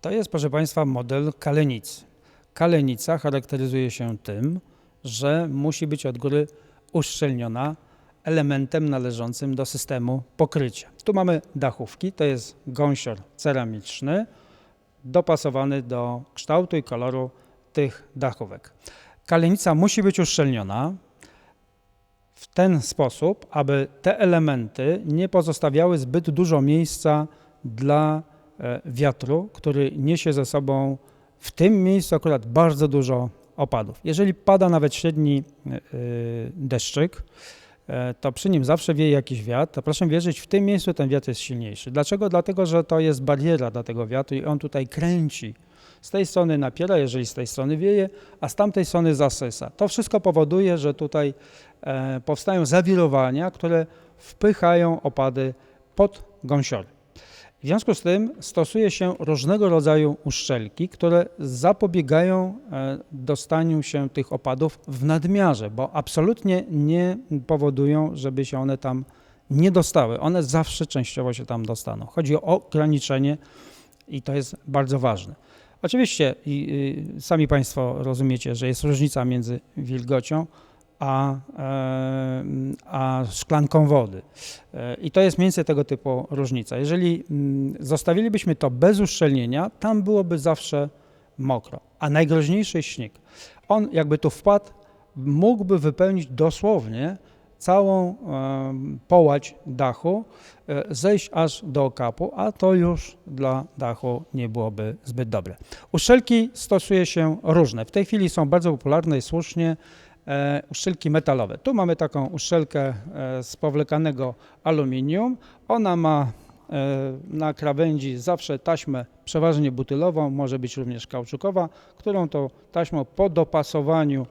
To jest, proszę Państwa, model kalenicy. Kalenica charakteryzuje się tym, że musi być od góry uszczelniona elementem należącym do systemu pokrycia. Tu mamy dachówki, to jest gąsior ceramiczny, dopasowany do kształtu i koloru tych dachówek. Kalenica musi być uszczelniona w ten sposób, aby te elementy nie pozostawiały zbyt dużo miejsca dla wiatru, który niesie ze sobą w tym miejscu akurat bardzo dużo opadów. Jeżeli pada nawet średni e, e, deszczyk, e, to przy nim zawsze wieje jakiś wiatr, to proszę wierzyć, w tym miejscu ten wiatr jest silniejszy. Dlaczego? Dlatego, że to jest bariera dla tego wiatru i on tutaj kręci. Z tej strony napiera, jeżeli z tej strony wieje, a z tamtej strony zasysa. To wszystko powoduje, że tutaj e, powstają zawirowania, które wpychają opady pod gąsiory. W związku z tym stosuje się różnego rodzaju uszczelki, które zapobiegają e, dostaniu się tych opadów w nadmiarze, bo absolutnie nie powodują, żeby się one tam nie dostały. One zawsze częściowo się tam dostaną. Chodzi o ograniczenie i to jest bardzo ważne. Oczywiście i, y, sami Państwo rozumiecie, że jest różnica między wilgocią a, e, a szklanką wody. E, I to jest mniej więcej tego typu różnica. Jeżeli mm, zostawilibyśmy to bez uszczelnienia, tam byłoby zawsze mokro. A najgroźniejszy śnieg. On jakby tu wpadł, mógłby wypełnić dosłownie całą em, połać dachu, e, zejść aż do okapu, a to już dla dachu nie byłoby zbyt dobre. Uszczelki stosuje się różne. W tej chwili są bardzo popularne i słusznie e, uszczelki metalowe. Tu mamy taką uszczelkę e, z powlekanego aluminium. Ona ma e, na krawędzi zawsze taśmę przeważnie butylową, może być również kauczukowa, którą to taśmą po dopasowaniu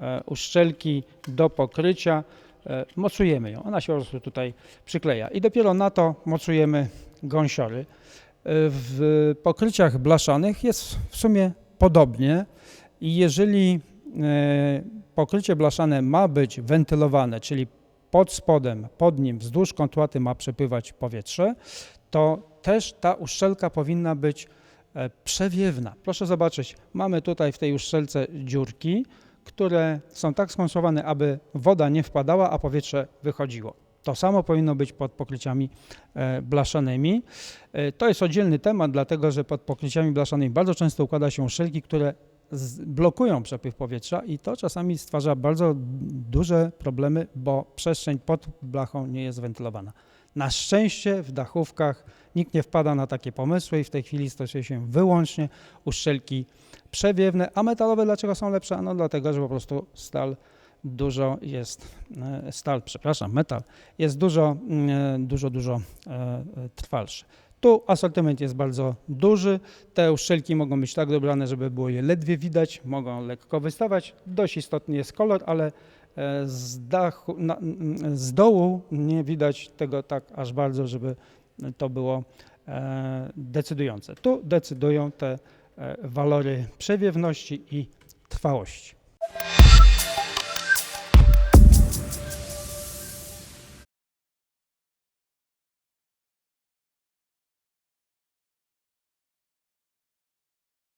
e, uszczelki do pokrycia e, mocujemy ją. Ona się po prostu tutaj przykleja i dopiero na to mocujemy gąsiory. E, W pokryciach blaszanych jest w sumie podobnie i jeżeli e, pokrycie blaszane ma być wentylowane, czyli pod spodem, pod nim, wzdłuż kątłaty ma przepływać powietrze, to też ta uszczelka powinna być e, przewiewna. Proszę zobaczyć, mamy tutaj w tej uszczelce dziurki, które są tak skonstruowane, aby woda nie wpadała, a powietrze wychodziło. To samo powinno być pod pokryciami e, blaszanymi. E, To jest oddzielny temat, dlatego że pod pokryciami blaszanymi bardzo często układa się uszczelki, które blokują przepływ powietrza i to czasami stwarza bardzo duże problemy, bo przestrzeń pod blachą nie jest wentylowana. Na szczęście w dachówkach nikt nie wpada na takie pomysły i w tej chwili stosuje się wyłącznie uszczelki przewiewne, a metalowe dlaczego są lepsze? No dlatego, że po prostu stal dużo jest, e, stal, przepraszam, metal jest dużo, mm, dużo, dużo e, e, trwalszy. Tu asortyment jest bardzo duży. Te uszczelki mogą być tak dobrane, żeby było je ledwie widać, mogą lekko wystawać. Dość istotny jest kolor, ale e, z, dachu, na, z dołu nie widać tego tak aż bardzo, żeby to było e, decydujące. Tu decydują te e, walory przewiewności i trwałości.